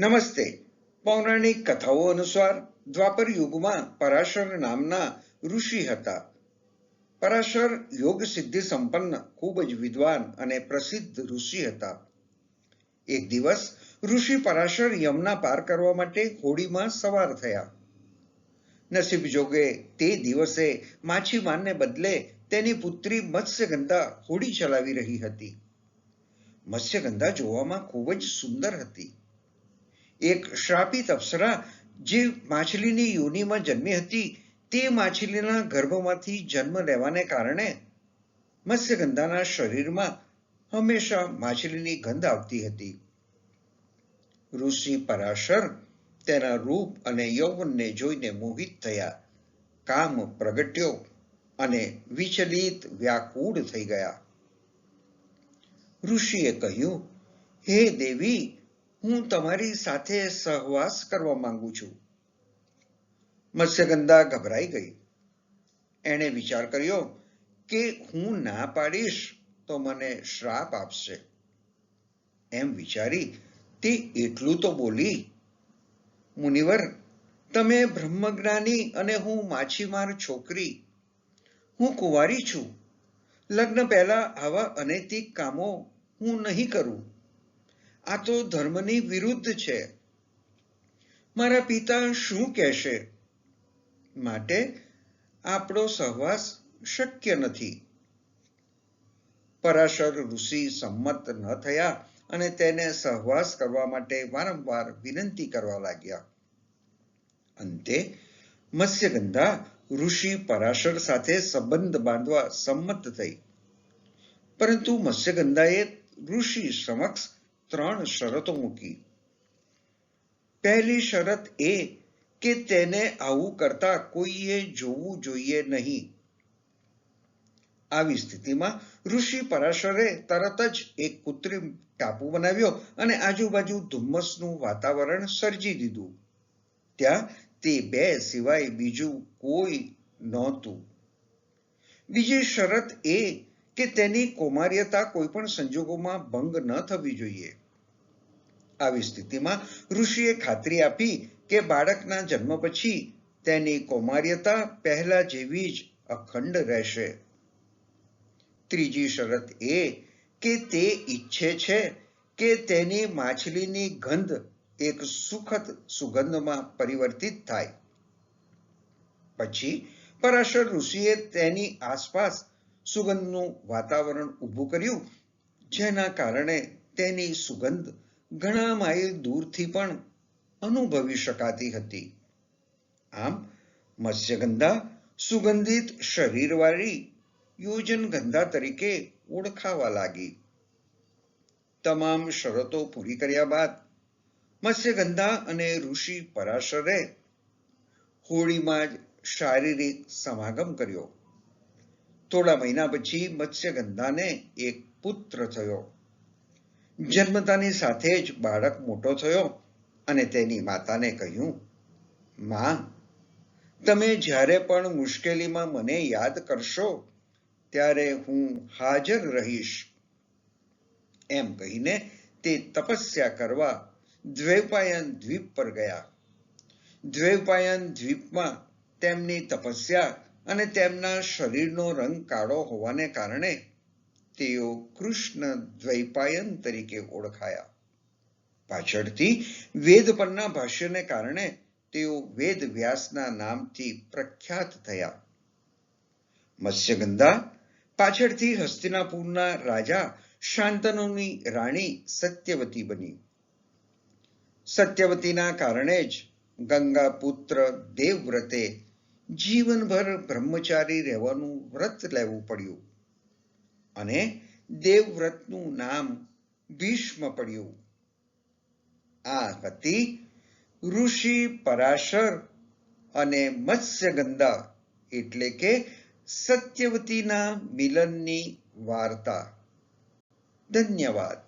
નમસ્તે. પૌરાણિક કથાઓ અનુસાર દ્વાપર યુગમાં પરાશર નામના ઋષિ હતા. પરાશર યોગ સિદ્ધિ સંપન્ન, ખૂબ જ વિદ્વાન અને પ્રસિદ્ધ ઋષિ હતા. એક દિવસ ઋષિ પરાશર યમના પાર કરવા માટે હોડીમાં સવાર થયા. નસીબ જોગે તે દિવસે માછીમારને બદલે તેની પુત્રી મત્સ્યગંધા હોડી ચલાવી રહી હતી. મત્સ્યગંધા જોવામાં ખૂબ જ સુંદર હતી. એક શ્રાપિત અપ્સરા જે માછલીની યોનિમાં જન્મી હતી, તે માછલીના ગર્ભમાંથી જન્મ લેવાને કારણે મત્સ્યગંધાના શરીરમાં હંમેશા માછલીની ગંધ આવતી હતી. ઋષિ પરાશર તેના રૂપ અને યૌવનને જોઈને મોહિત થયા. કામ પ્રગટ્યો અને વિચલિત વ્યાકુળ થઈ ગયા. ઋષિએ કહ્યું, હે દેવી હું તમારી સાથે સહવાસ કરવા માંગુ છું. મત્સ્યગંધા ગભરાઈ ગઈ. એણે વિચાર કર્યો કે હું ના પાડીશ તો મને શ્રાપ આપશે. એમ વિચારી તે એટલું તો બોલી, મુનિવર, તમે બ્રહ્મજ્ઞાની અને હું માછીમાર છોકરી. હું કુંવારી છું. લગ્ન પહેલા આવા અનૈતિક કામો હું નહીં કરું. આ તો ધર્મની વિરુદ્ધ છે. મારા પિતા શું કહેશે? માટે આપણો સહવાસ શક્ય નથી. પરાશર ઋષિ સંમત ન થયા અને તેને સહવાસ કરવા માટે વારંવાર વિનંતી કરવા લાગ્યા. અંતે મત્સ્યગંધા ઋષિ પરાશર સાથે સંબંધ બાંધવા સંમત થઈ. પરંતુ મત્સ્યગંધાએ ઋષિ સમક્ષ ત્રણ શરતો મૂકી. પહેલી શરત એ કે તેને આવું કરતા કોઈએ જોવું જોઈએ નહીં. આવી સ્થિતિમાં ઋષિ પરાશરે તરત જ એક કૃત્રિમ ટાપુ બનાવ્યો અને આજુબાજુ ધુમ્મસનું વાતાવરણ સર્જી દીધું. ત્યાં તે બે સિવાય બીજું કોઈ નહોતું. બીજી શરત એ કે તેની કૌમાર્યતા કોઈ પણ સંજોગોમાં ભંગ ન થવી જોઈએ. આવી સ્થિતિમાં ઋષિએ ખાતરી આપી કે બાળકના જન્મ પછી તેની કૌમાર્યતા પહેલા જેવી જ અખંડ રહેશે. ત્રીજી શરત એ કે તે ઈચ્છે છે કે તેની માછલીની ગંધ એક સુખદ સુગંધમાં પરિવર્તિત થાય. પછી પરાશર ઋષિએ તેની આસપાસ સુગંધનું વાતાવરણ ઊભું કર્યું. જેના કારણે તેની સુગંધ ઘણા માઇલ દૂરથી પણ અનુભવી શકાતી હતી. આમ, મત્સ્યગંધા સુગંધિત શરીરવાળી યોજનગંધા તરીકે ઓળખાવા લાગી. તમામ શરતો પૂરી કર્યા બાદ મત્સ્યગંધા અને ઋષિ પરાશરે હોળીમાં જ શારીરિક સમાગમ કર્યો. થોડા મહિના પછી મત્સ્યગંધાને એક પુત્ર થયો. જન્મતાની સાથે જ બાળક મોટો થયો અને તેની માતાને કહ્યું, માં, તમે જ્યારે પણ મુશ્કેલીમાં મને યાદ કરશો, ત્યારે હું હાજર રહીશ. એમ કહીને તે તપસ્યા કરવા દ્વૈપાયન દ્વીપ પર ગયા. દ્વૈપાયન દ્વીપમાં તેમની તપસ્યા અને તેમના શરીરનો રંગ કાળો હોવાને કારણે તેઓ કૃષ્ણ દ્વૈપાયન તરીકે ઓળખાયા. પાછળથી વેદ પરના ભાષ્યને કારણે તેઓ વેદ વ્યાસના નામથી પ્રખ્યાત થયા. મત્સ્યગંધા પાછળથી હસ્તિનાપુરના રાજા શાંતનુની રાણી સત્યવતી બની. સત્યવતીના કારણે જ ગંગા પુત્ર દેવવ્રતે જીવનભર બ્રહ્મચારી રહેવાનું વ્રત લેવું પડ્યું. અને દેવવ્રતનું નામ ભીષ્મ પડ્યું. આ હતી ઋષિ પરાશર અને મત્સ્યગંધા એટલે કે સત્યવતીના મિલનની વાર્તા. ધન્યવાદ.